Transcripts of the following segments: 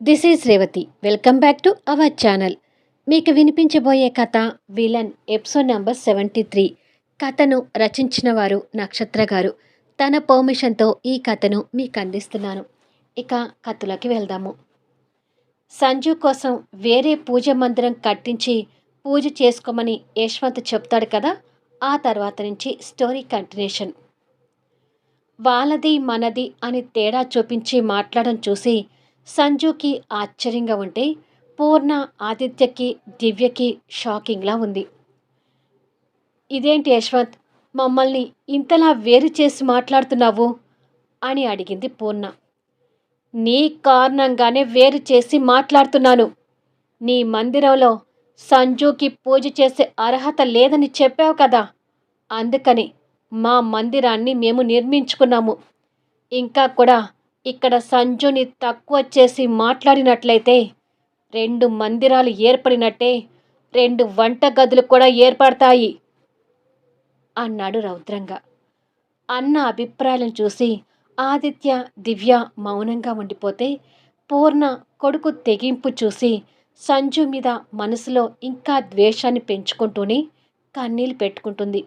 This is Revathi welcome back to our channel మీకు వినిపించబోయే కథ villain episode number seventy three కథను రచించిన వారు నక్షత్ర గారు తన పర్మిషన్తో ఈ కథను మీకు అందిస్తున్నాను. ఇక కథలోకి వెళ్దాము. సంజు కోసం వేరే పూజ మందిరం కట్టించి పూజ చేసుకోమని యశ్వంత్ చెప్తాడు కదా ఆ తర్వాత నుంచి స్టోరీ కంటిన్యూషన్ వాళ్ళది మనది అని తేడా చూపించి మాట్లాడడం చూసి సంజుకి ఆశ్చర్యంగా ఉంటే పూర్ణ ఆదిత్యకి దివ్యకి షాకింగ్లా ఉంది. ఇదేంటి యశ్వంత్? మమ్మల్ని ఇంతలా వేరు చేసి మాట్లాడుతున్నావు? అని అడిగింది పూర్ణ. నీ కారణంగానే వేరు చేసి మాట్లాడుతున్నాను. నీ మందిరంలో సంజుకి పూజ చేసే అర్హత లేదని చెప్పావు కదా? అందుకని మా మందిరాన్ని మేము నిర్మించుకున్నాము. ఇంకా కూడా ఇక్కడ సంజుని తక్కువ చేసి మాట్లాడినట్లయితే రెండు మందిరాలు ఏర్పడినట్టే రెండు వంటగదులు కూడా ఏర్పడతాయి అన్నాడు రౌద్రంగా. అన్న అభిప్రాయాలను చూసి ఆదిత్య దివ్య మౌనంగా ఉండిపోతే పూర్ణ కొడుకు తెగింపు చూసి సంజు మీద మనసులో ఇంకా ద్వేషాన్ని పెంచుకుంటూనే కన్నీళ్ళు పెట్టుకుంటుంది.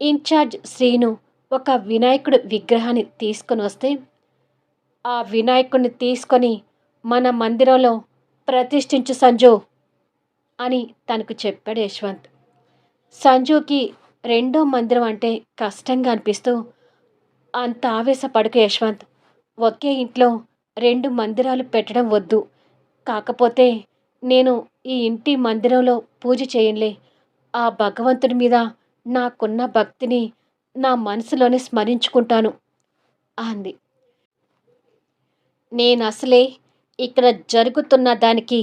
ఇన్ఛార్జ్ శ్రీను ఒక వినాయకుడు విగ్రహాన్ని తీసుకొని వస్తే ఆ వినాయకుడిని తీసుకొని మన మందిరంలో ప్రతిష్ఠించు సంజు అని తనకు చెప్పాడు యశ్వంత్. సంజుకి రెండో మందిరం అంటే కష్టంగా అనిపిస్తూ అంత ఆవేశపడుకు యశ్వంత్. ఒకే ఇంట్లో రెండు మందిరాలు పెట్టడం వద్దు. కాకపోతే నేను ఈ ఇంటి మందిరంలో పూజ చేయనులే ఆ భగవంతుడి మీద నాకున్న భక్తిని నా మనసులోనే స్మరించుకుంటాను అంది. నేను అసలే ఇక్కడ జరుగుతున్న దానికి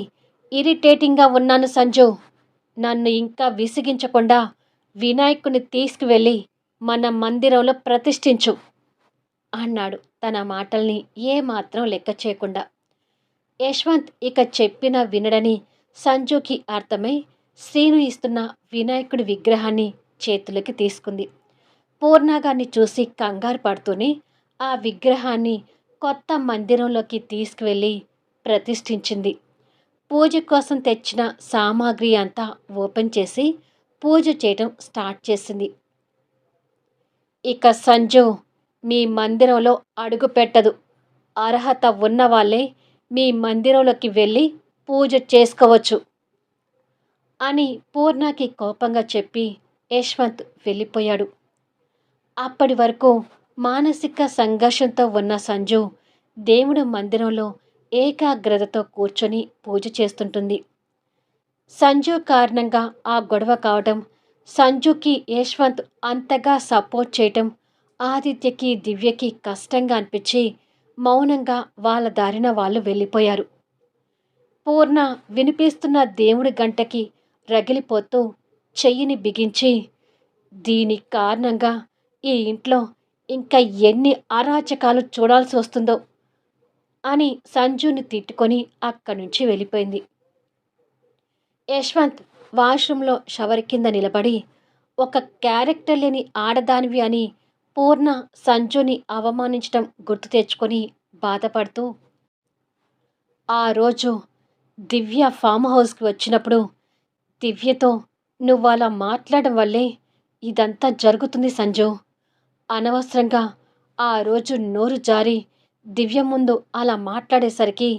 ఇరిటేటింగ్గా ఉన్నాను సంజు. నన్ను ఇంకా విసిగించకుండా వినాయకుని తీసుకువెళ్ళి మన మందిరంలో ప్రతిష్ఠించు అన్నాడు. తన మాటల్ని ఏమాత్రం లెక్క చేయకుండా. యశ్వంత్ ఇక చెప్పిన వినడని సంజుకి అర్థమై శ్రీను ఇస్తున్న వినాయకుడి విగ్రహాన్ని చేతులకి తీసుకుంది. పూర్ణగాన్ని చూసి కంగారు పడుతూనే ఆ విగ్రహాన్ని కొత్త మందిరంలోకి తీసుకువెళ్ళి ప్రతిష్ఠించింది. పూజ కోసం తెచ్చిన సామాగ్రి అంతా ఓపెన్ చేసి పూజ చేయటం స్టార్ట్ చేసింది. ఇక సంజు మీ మందిరంలో అడుగు పెట్టదు. అర్హత ఉన్న వాళ్ళే మీ మందిరంలోకి వెళ్ళి పూజ చేసుకోవచ్చు అని పూర్ణకి కోపంగా చెప్పి యశ్వంత్ వెళ్ళిపోయాడు. అప్పటి వరకు మానసిక సంఘర్షంతో ఉన్న సంజు దేవుడు మందిరంలో ఏకాగ్రతతో కూర్చొని పూజ చేస్తుంటుంది. సంజు కారణంగా ఆ గొడవ కావడం సంజుకి యశ్వంత్ అంతగా సపోర్ట్ చేయటం ఆదిత్యకి దివ్యకి కష్టంగా అనిపించి మౌనంగా వాళ్ళ దారిన వాళ్ళు వెళ్ళిపోయారు. పూర్ణ వినిపిస్తున్న దేవుడి గంటకి రగిలిపోతూ చెయ్యిని బిగించి దీని కారణంగా ఈ ఇంట్లో ఇంకా ఎన్ని అరాచకాలు చూడాల్సి వస్తుందో అని సంజుని తిట్టుకొని అక్కడి నుంచి వెళ్ళిపోయింది. యశ్వంత్ వాష్రూమ్లో షవర్ కింద నిలబడి ఒక క్యారెక్టర్ లేని ఆడదానివి అని పూర్ణ సంజుని అవమానించడం గుర్తు తెచ్చుకొని బాధపడుతూ ఆ రోజు దివ్య ఫామ్ హౌస్కి వచ్చినప్పుడు దివ్యతో నువ్వు అలా మాట్లాడడం వల్లే ఇదంతా జరుగుతుంది సంజు. అనవసరంగా ఆ రోజు నోరు జారి దివ్య ముందు అలా మాట్లాడేసరికి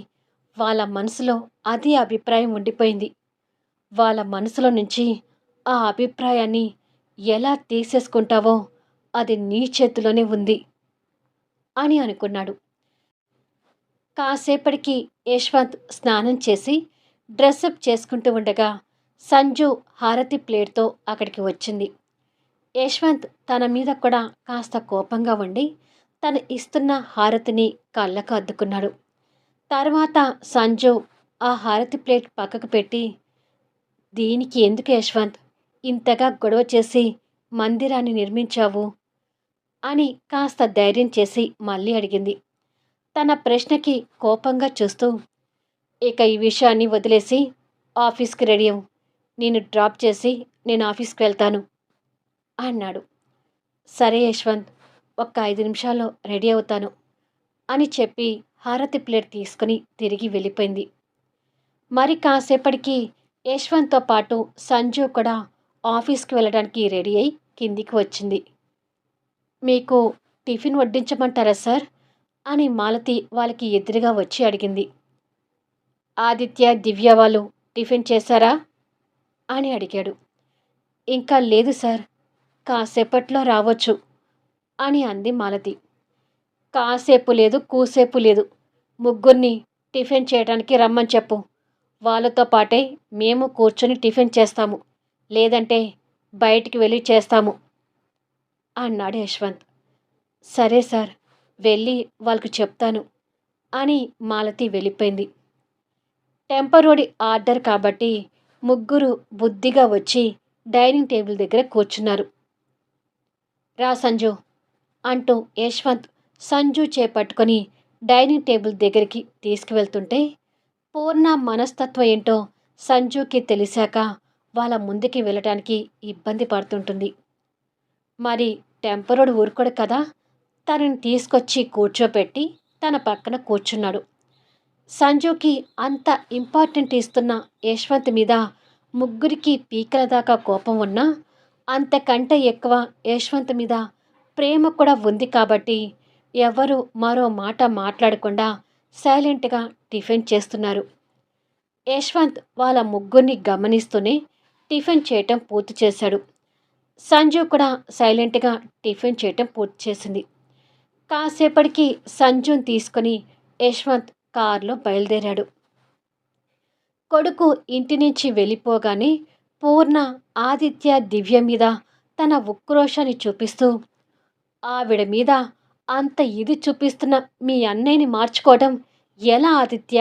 వాళ్ళ మనసులో అదే అభిప్రాయం ఉండిపోయింది. వాళ్ళ మనసులో నుంచి ఆ అభిప్రాయాన్ని ఎలా తీసేసుకుంటావో అది నీ చేతిలోనే ఉంది అని అనుకున్నాడు. కాసేపటికి యశ్వంత్ స్నానం చేసి డ్రెస్అప్ చేసుకుంటూ ఉండగా సంజు హారతి ప్లేట్తో అక్కడికి వచ్చింది. యశ్వంత్ తన మీద కూడా కాస్త కోపంగా ఉండి తను ఇస్తున్న హారతిని కళ్ళకు అద్దుకున్నాడు. తర్వాత సంజు ఆ హారతి ప్లేట్ పక్కకు పెట్టి దీనికి ఎందుకు యశ్వంత్? ఇంతగా గొడవ చేసి మందిరాన్ని నిర్మించావు? అని కాస్త ధైర్యం చేసి మళ్ళీ అడిగింది. తన ప్రశ్నకి కోపంగా చూస్తూ ఇక ఈ విషయాన్ని వదిలేసి ఆఫీస్కి రెడీ అవు నేను డ్రాప్ చేసి నేను ఆఫీస్కి వెళ్తాను. అన్నాడు. సరే యశ్వంత్ ఒక్క ఐదు నిమిషాల్లో రెడీ అవుతాను అని చెప్పి హారతి ప్లేట్ తీసుకుని తిరిగి వెళ్ళిపోయింది. మరి కాసేపటికి యశ్వంత్తో పాటు సంజు కూడా ఆఫీస్కి వెళ్ళడానికి రెడీ అయి కిందికి వచ్చింది. మీకు టిఫిన్ వడ్డించమంటారా సార్? అని మాలతి వాళ్ళకి ఎదురుగా వచ్చి అడిగింది. ఆదిత్య దివ్య వాళ్ళు టిఫిన్ చేశారా? అని అడిగాడు. ఇంకా లేదు సార్ కాసేపట్లో రావచ్చు అని అంది మాలతి. కాసేపు లేదు కూసేపు లేదు. ముగ్గురిని టిఫిన్ చేయడానికి రమ్మని చెప్పు. వాళ్ళతో పాటే మేము కూర్చొని టిఫిన్ చేస్తాము. లేదంటే బయటికి వెళ్ళి చేస్తాము అన్నాడు యశ్వంత్. సరే సార్ వెళ్ళి వాళ్ళకు చెప్తాను అని మాలతి వెళ్ళిపోయింది. టెంపరోడి ఆర్డర్ కాబట్టి ముగ్గురు బుద్ధిగా వచ్చి డైనింగ్ టేబుల్ దగ్గర కూర్చున్నారు. రా సంజు అంటూ యశ్వంత్ సంజు చేపట్టుకొని డైనింగ్ టేబుల్ దగ్గరికి తీసుకువెళ్తుంటే పూర్ణ మనస్తత్వం ఏంటో సంజుకి తెలిసాక వాళ్ళ ముందుకి వెళ్ళటానికి ఇబ్బంది పడుతుంటుంది. మరి టెంపరోడు ఊరుకోడు కదా? తనని తీసుకొచ్చి కూర్చోపెట్టి తన పక్కన కూర్చున్నాడు. సంజుకి అంత ఇంపార్టెంట్ ఇస్తున్న యశ్వంత్ మీద ముగ్గురికి పీకల దాకా కోపం ఉన్నా అంతకంటే ఎక్కువ యశ్వంత్ మీద ప్రేమ కూడా ఉంది కాబట్టి ఎవరు మరో మాట మాట్లాడకుండా సైలెంట్గా టిఫిన్ చేస్తున్నారు. యశ్వంత్ వాళ్ళ ముగ్గురిని గమనిస్తూనే టిఫిన్ చేయటం పూర్తి చేశాడు. సంజు కూడా సైలెంట్గా టిఫిన్ చేయటం పూర్తి చేసింది. కాసేపటికి సంజుని తీసుకొని యశ్వంత్ కారులో బయలుదేరాడు. కొడుకు ఇంటి నుంచి వెళ్ళిపోగానే పూర్ణ ఆదిత్య దివ్య మీద తన ఉక్రోషాన్ని చూపిస్తూ ఆవిడ మీద అంత ఇది చూపిస్తున్న మీ అన్నయ్యని మార్చుకోవడం ఎలా ఆదిత్య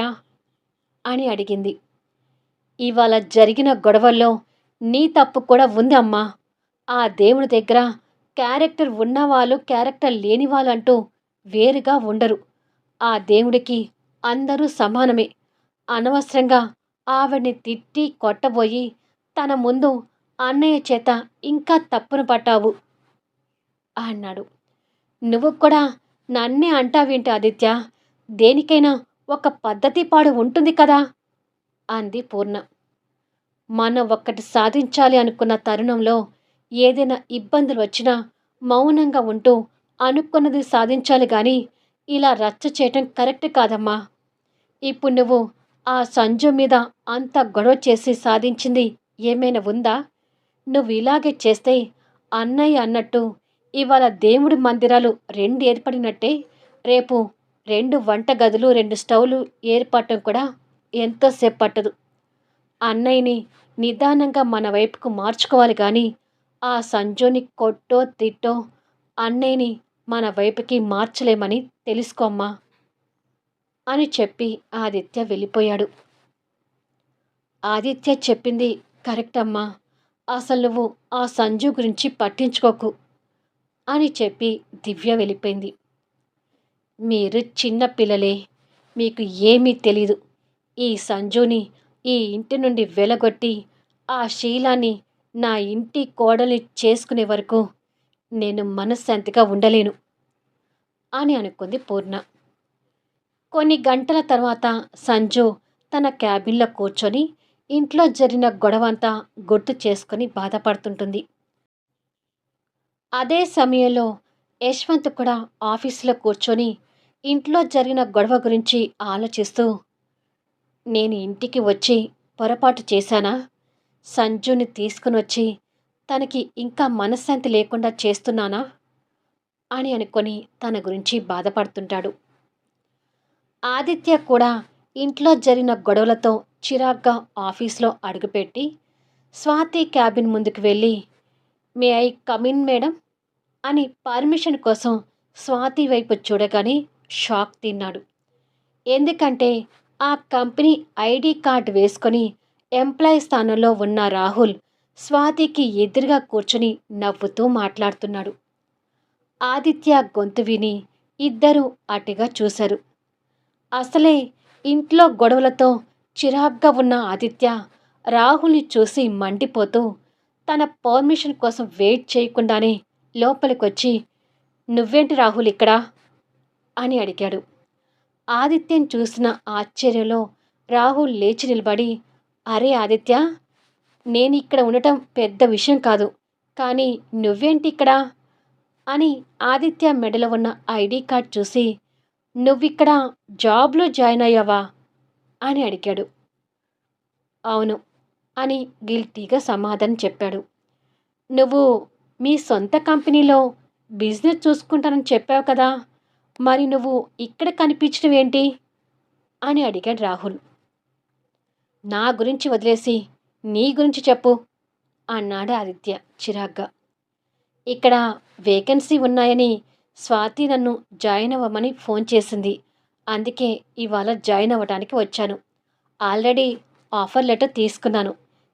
అని అడిగింది. ఇవాళ జరిగిన గొడవల్లో నీ తప్పు కూడా ఉంది అమ్మా. ఆ దేవుడి దగ్గర క్యారెక్టర్ ఉన్నవాళ్ళు క్యారెక్టర్ లేని వాళ్ళు అంటూ వేరుగా ఉండరు. ఆ దేవుడికి అందరూ సమానమే. అనవసరంగా ఆవిడ్ని తిట్టి కొట్టబోయి తన ముందు అన్నయ్య చేత ఇంకా తప్పును పట్టావు అన్నాడు. నువ్వు కూడా నన్నే అంటావేంటి ఆదిత్య? దేనికైనా ఒక పద్ధతి పాడు ఉంటుంది కదా? అంది పూర్ణ. మనం ఒక్కటి సాధించాలి అనుకున్న తరుణంలో ఏదైనా ఇబ్బందులు వచ్చినా మౌనంగా ఉంటూ అనుకున్నది సాధించాలి కానీ ఇలా రచ్చ చేయటం కరెక్ట్ కాదమ్మా. ఇప్పుడు నువ్వు ఆ సంజు మీద అంత గొడవ చేసి సాధించింది ఏమైనా ఉందా? నువ్వు ఇలాగే చేస్తే అన్నయ్య అన్నట్టు ఇవాళ దేవుడి మందిరాలు రెండు ఏర్పడినట్టే రేపు రెండు వంట గదులు రెండు స్టవ్లు ఏర్పడటం కూడా ఎంతోసేపు పట్టదు. అన్నయ్యని నిదానంగా మన వైపుకు మార్చుకోవాలి కానీ ఆ సంజుని కొట్టో తిట్టో అన్నయ్యని మన వైపుకి మార్చలేమని తెలుసుకోమ్మా అని చెప్పి ఆదిత్య వెళ్ళిపోయాడు. ఆదిత్య చెప్పింది కరెక్ట్ అమ్మా అసలు నువ్వు ఆ సంజు గురించి పట్టించుకోకు అని చెప్పి దివ్య వెళ్ళిపోయింది. మీరు చిన్న పిల్లలే మీకు ఏమీ తెలీదు. ఈ సంజుని ఈ ఇంటి నుండి వెలగొట్టి ఆ శీలాన్ని నా ఇంటి కోడల్ని చేసుకునే వరకు నేను మనశ్శాంతిగా ఉండలేను అని అనుకుంది పూర్ణ. కొన్ని గంటల తర్వాత సంజు తన క్యాబిన్లో కూర్చొని ఇంట్లో జరిగిన గొడవ అంతా గుర్తు చేసుకుని బాధపడుతుంటుంది. అదే సమయంలో యశ్వంత్ కూడా ఆఫీసులో కూర్చొని ఇంట్లో జరిగిన గొడవ గురించి ఆలోచిస్తూ నేను ఇంటికి వచ్చి పొరపాటు చేశానా? సంజుని తీసుకుని వచ్చి తనకి ఇంకా మనశ్శాంతి లేకుండా చేస్తున్నానా? అని అనుకొని తన గురించి బాధపడుతుంటాడు. ఆదిత్య కూడా ఇంట్లో జరిగిన గొడవలతో చిరాగ్గా ఆఫీస్లో అడుగుపెట్టి స్వాతి క్యాబిన్ ముందుకు వెళ్ళి may I come in madam అని పర్మిషన్ కోసం స్వాతి వైపు చూడగానే షాక్ తిన్నాడు. ఎందుకంటే ఆ కంపెనీ ఐడి కార్డు వేసుకొని ఎంప్లాయీ స్థానంలో ఉన్న రాహుల్ స్వాతికి ఎదురుగా కూర్చుని నవ్వుతూ మాట్లాడుతున్నాడు. ఆదిత్య గొంతు విని ఇద్దరూ అటుగా చూశారు. అసలే ఇంట్లో గొడవలతో చిరాగ్గా ఉన్న ఆదిత్య రాహుల్ని చూసి మండిపోతూ తన పర్మిషన్ కోసం వెయిట్ చేయకుండానే లోపలికొచ్చి నువ్వేంటి రాహుల్ ఇక్కడ? అని అడిగాడు. ఆదిత్యం చూసిన ఆశ్చర్యంలో రాహుల్ లేచి నిలబడి అరే ఆదిత్య నేను ఇక్కడ ఉండటం పెద్ద విషయం కాదు కానీ నువ్వేంటి ఇక్కడ? అని ఆదిత్య మెడలో ఉన్న ఐడి కార్డ్ చూసి నువ్విక్కడ జాబ్లో జాయిన్ అయ్యావా? అని అడిగాడు. అవును అని గిల్టీగా సమాధానం చెప్పాడు. నువ్వు మీ సొంత కంపెనీలో బిజినెస్ చూసుకుంటానని చెప్పావు కదా మరి నువ్వు ఇక్కడ కనిపించడం ఏంటి? అని అడిగాడు రాహుల్. నా గురించి వదిలేసి నీ గురించి చెప్పు అన్నాడు ఆదిత్య చిరాగ్గా. ఇక్కడ వేకెన్సీ ఉన్నాయని స్వాతి నన్ను జాయిన్ అవ్వమని ఫోన్ చేసింది. అందుకే ఇవాళ జాయిన్ అవ్వడానికి వచ్చాను. ఆల్రెడీ ఆఫర్ లెటర్ తీసుకున్నాను.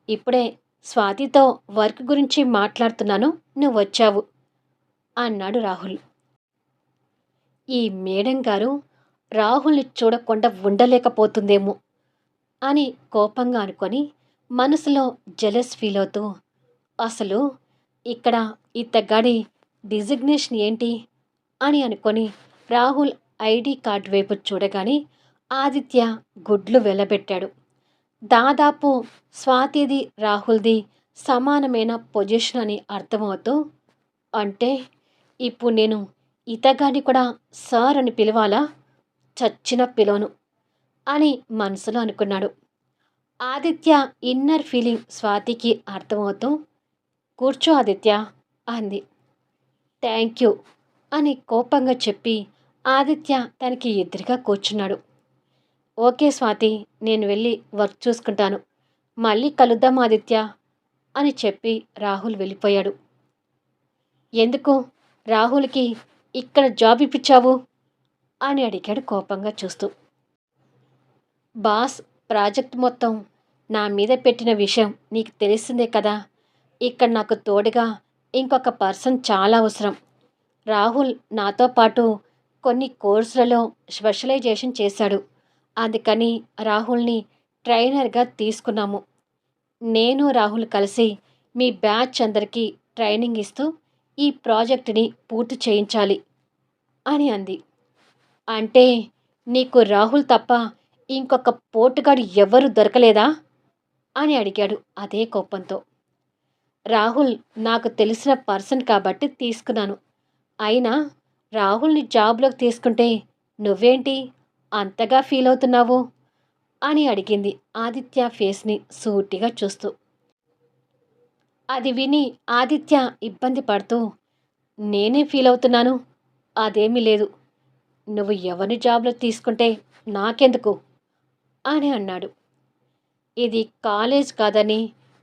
ఇప్పుడే స్వాతితో వర్క్ గురించి మాట్లాడుతున్నాను. నువ్వు వచ్చావు అన్నాడు రాహుల్. ఈ మేడం గారు రాహుల్ని చూడకుండా ఉండలేకపోతుందేమో అని కోపంగా అనుకొని మనసులో జెలస్ ఫీల్ అవుతూ అసలు ఇక్కడ ఇతగాడి డిజిగ్నేషన్ ఏంటి అని అనుకొని రాహుల్ ఐడి కార్డ్ వైపు చూడగానే ఆదిత్య గుడ్లు వెళ్ళబెట్టాడు దాదాపు స్వాతిది రాహుల్ది సమానమైన పొజిషన్ అని అర్థమవుతూ అంటే ఇప్పుడు నేను ఇతగాని కూడా సార్ అని పిలవాలా? చచ్చిన పిలవను అని మనసులో అనుకున్నాడు. ఆదిత్య ఇన్నర్ ఫీలింగ్ స్వాతికి అర్థమవుతూ కూర్చో ఆదిత్య అంది. థ్యాంక్ యూ అని కోపంగా చెప్పి ఆదిత్య తనకి ఎదురుగా కూర్చున్నాడు. ఓకే స్వాతి నేను వెళ్ళి వర్క్ చూసుకుంటాను. మళ్ళీ కలుద్దాం ఆదిత్య అని చెప్పి రాహుల్ వెళ్ళిపోయాడు. ఎందుకు? రాహుల్కి ఇక్కడ జాబ్ ఇప్పించావు? అని అడిగాడు కోపంగా చూస్తూ. బాస్ ప్రాజెక్ట్ మొత్తం నా మీద పెట్టిన విషయం నీకు తెలిసిందే కదా. ఇక్కడ నాకు తోడుగా ఇంకొక పర్సన్ చాలా అవసరం. రాహుల్ నాతో పాటు కొన్ని కోర్సులలో స్పెషలైజేషన్ చేశాడు. అందుకని రాహుల్ని ట్రైనర్గా తీసుకున్నాము. నేను రాహుల్ కలిసి మీ బ్యాచ్ అందరికీ ట్రైనింగ్ ఇస్తూ ఈ ప్రాజెక్టుని పూర్తి చేయించాలి అని అంది. అంటే నీకు రాహుల్ తప్ప ఇంకొక పోటుగాడు ఎవరు దొరకలేదా? అని అడిగాడు అదే కోపంతో. రాహుల్ నాకు తెలిసిన పర్సన్ కాబట్టి తీసుకున్నాను. అయినా రాహుల్ని జాబ్లోకి తీసుకుంటే నువ్వేంటి అంతగా ఫీల్ అవుతున్నావు? అని అడిగింది ఆదిత్య ఫేస్ని సూటిగా చూస్తూ. అది విని ఆదిత్య ఇబ్బంది పడుతూ నేనే ఫీల్ అవుతున్నాను అదేమీ లేదు. నువ్వు ఎవరిని జాబ్లో తీసుకుంటే నాకెందుకు? అని అన్నాడు. ఇది కాలేజ్ కాదని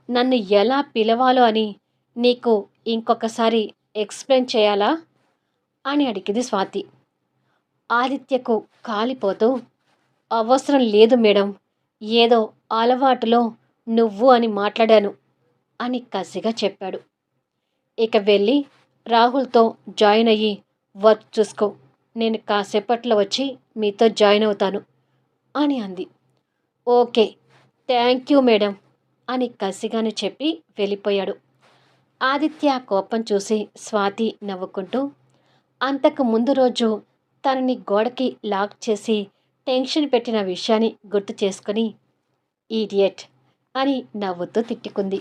నన్ను ఎలా పిలవాలో అని నీకు ఇంకొకసారి ఎక్స్ప్లెయిన్ చేయాలా? అని అడిగింది స్వాతి. ఆదిత్యకు కాలిపోతూ అవసరం లేదు మేడం. ఏదో అలవాటులో నువ్వు అని మాట్లాడాను అని కసిగా చెప్పాడు. ఇక వెళ్ళి రాహుల్తో జాయిన్ అయ్యి వర్క్ చూసుకో. నేను కాసేపట్లో వచ్చి మీతో జాయిన్ అవుతాను అని అంది. ఓకే థ్యాంక్ యూ మేడం అని కసిగానే చెప్పి వెళ్ళిపోయాడు. ఆదిత్య కోపం చూసి స్వాతి నవ్వుకుంటూ అంతకు ముందు రోజు తనని గోడకి లాక్ చేసి టెన్షన్ పెట్టిన విషయాన్ని గుర్తు చేసుకుని ఈడియట్ అని నవ్వుతూ తిట్టుకుంది.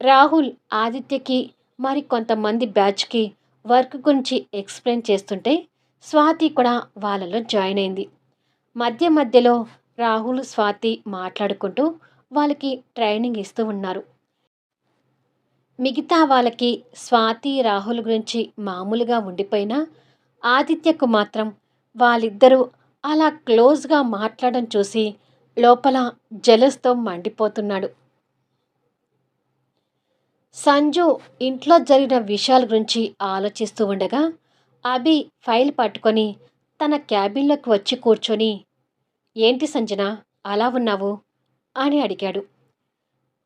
రాహుల్ ఆదిత్యకి మరి కొంతమంది బ్యాచ్కి వర్క్ గురించి ఎక్స్ప్లెయిన్ చేస్తుంటే స్వాతి కూడా వాళ్ళలో జాయిన్ అయింది. మధ్య మధ్యలో రాహుల్ స్వాతి మాట్లాడుకుంటూ వాళ్ళకి ట్రైనింగ్ ఇస్తూ ఉన్నారు. మిగతా వాళ్ళకి స్వాతి రాహుల్ గురించి మామూలుగా ఉండిపోయినా ఆదిత్యకు మాత్రం వాళ్ళిద్దరూ అలా క్లోజ్గా మాట్లాడడం చూసి లోపల జలస్తో మండిపోతున్నాడు. సంజు ఇంట్లో జరిగిన విషయాల గురించి ఆలోచిస్తూ ఉండగా అభి ఫైల్ పట్టుకొని తన క్యాబిన్లోకి వచ్చి కూర్చొని ఏంటి సంజన అలా ఉన్నావు? అని అడిగాడు.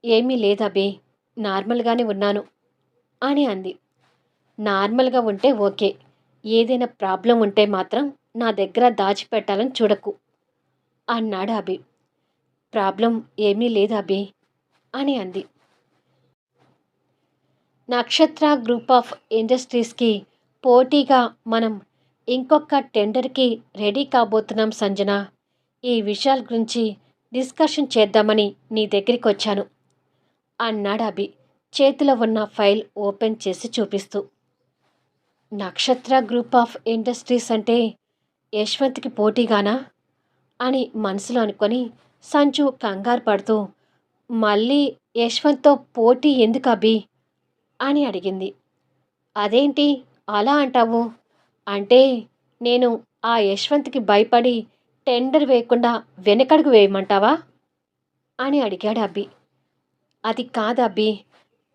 ఏమీ లేదు అభి నార్మల్గానే ఉన్నాను అని అంది. నార్మల్గా ఉంటే ఓకే. ఏదైనా ప్రాబ్లం ఉంటే మాత్రం నా దగ్గర దాచిపెట్టాలని చూడకు అన్నాడు అభి. ప్రాబ్లం ఏమీ లేదు అభి అని అంది. నక్షత్ర గ్రూప్ ఆఫ్ ఇండస్ట్రీస్కి పోటీగా మనం ఇంకొక టెండర్కి రెడీ కాబోతున్నాం సంజన. ఈ విషయాల గురించి డిస్కషన్ చేద్దామని నీ దగ్గరికి వచ్చాను అన్నాడు అభి. చేతిలో ఉన్న ఫైల్ ఓపెన్ చేసి చూపిస్తూ. నక్షత్ర గ్రూప్ ఆఫ్ ఇండస్ట్రీస్ అంటే యశ్వంత్కి పోటీగానా? అని మనసులో అనుకొని సంచు కంగారు పడుతూ మళ్ళీ యశ్వంత్తో పోటీ ఎందుకు అభి? అని అడిగింది. అదేంటి? అలా అంటావు? అంటే నేను ఆ యశ్వంత్కి భయపడి టెండర్ వేయకుండా వెనకడుగు వేయమంటావా? అని అడిగాడు అబ్బి అది కాదబ్బి అబ్బి?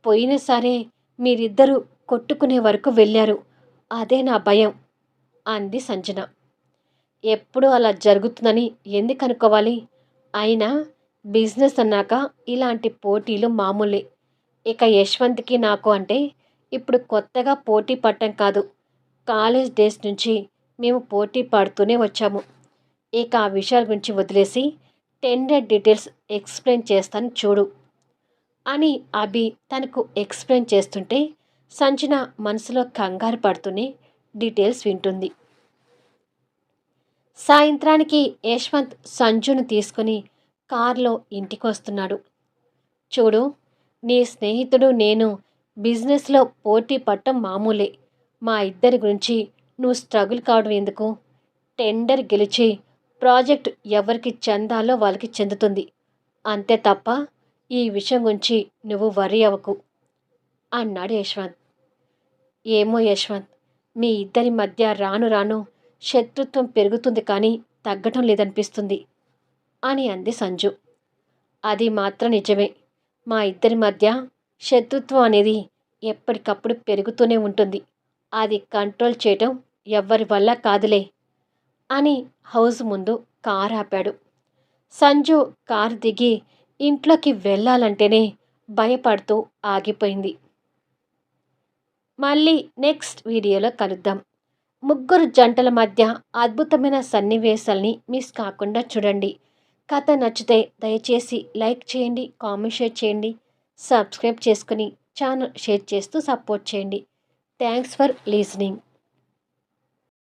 పోయిన సరే మీరిద్దరూ కొట్టుకునే వరకు వెళ్ళారు. అదే నా భయం అంది సంజన. ఎప్పుడు అలా జరుగుతుందని ఎందుకు అనుకోవాలి? అయినా బిజినెస్ అన్నాక ఇలాంటి పోటీలు మామూలే. ఇక యశ్వంత్కి నాకు అంటే ఇప్పుడు కొత్తగా పోటీ పడటం కాదు. కాలేజ్ డేస్ నుంచి మేము పోటీ పడుతూనే వచ్చాము. ఇక ఆ విషయాల గురించి వదిలేసి టెండర్ డీటెయిల్స్ ఎక్స్ప్లెయిన్ చేస్తాను చూడు. అని అభి తనకు ఎక్స్ప్లెయిన్ చేస్తుంటే సంజన మనసులో కంగారు పడుతూనే డీటెయిల్స్ వింటుంది. సాయంత్రానికి యశ్వంత్ సంజును తీసుకుని కారులో ఇంటికి వస్తున్నాడు చూడు నీ స్నేహితుడు నేను బిజినెస్లో పోటీ పట్టం మామూలే. మా ఇద్దరి గురించి నువ్వు స్ట్రగుల్ కావడం ఎందుకు? టెండర్ గెలిచి ప్రాజెక్ట్ ఎవరికి చెందాలో వాళ్ళకి చెందుతుంది. అంతే తప్ప ఈ విషయం గురించి నువ్వు వరి అవ్వకు. అన్నాడు యశ్వంత్. ఏమో యశ్వంత్ మీ ఇద్దరి మధ్య రాను రాను శత్రుత్వం పెరుగుతుంది కానీ తగ్గటం లేదనిపిస్తుంది అని అంది సంజు. అది మాత్రం నిజమే. మా ఇద్దరి మధ్య శత్రుత్వం అనేది ఎప్పటికప్పుడు పెరుగుతూనే ఉంటుంది. అది కంట్రోల్ చేయటం ఎవ్వరి వల్ల కాదులే అని హౌస్ ముందు కారు ఆపాడు సంజు కారు దిగి ఇంట్లోకి వెళ్ళాలంటేనే భయపడుతూ ఆగిపోయింది. మళ్ళీ నెక్స్ట్ వీడియోలో కలుద్దాం. ముగ్గురు జంటల మధ్య అద్భుతమైన సన్నివేశాల్ని మిస్ కాకుండా చూడండి. కథ నచ్చితే దయచేసి లైక్ చేయండి కామెంట్ షేర్ చేయండి సబ్స్క్రైబ్ చేసుకుని ఛానల్ షేర్ చేస్తూ సపోర్ట్ చేయండి. Thanks for listening.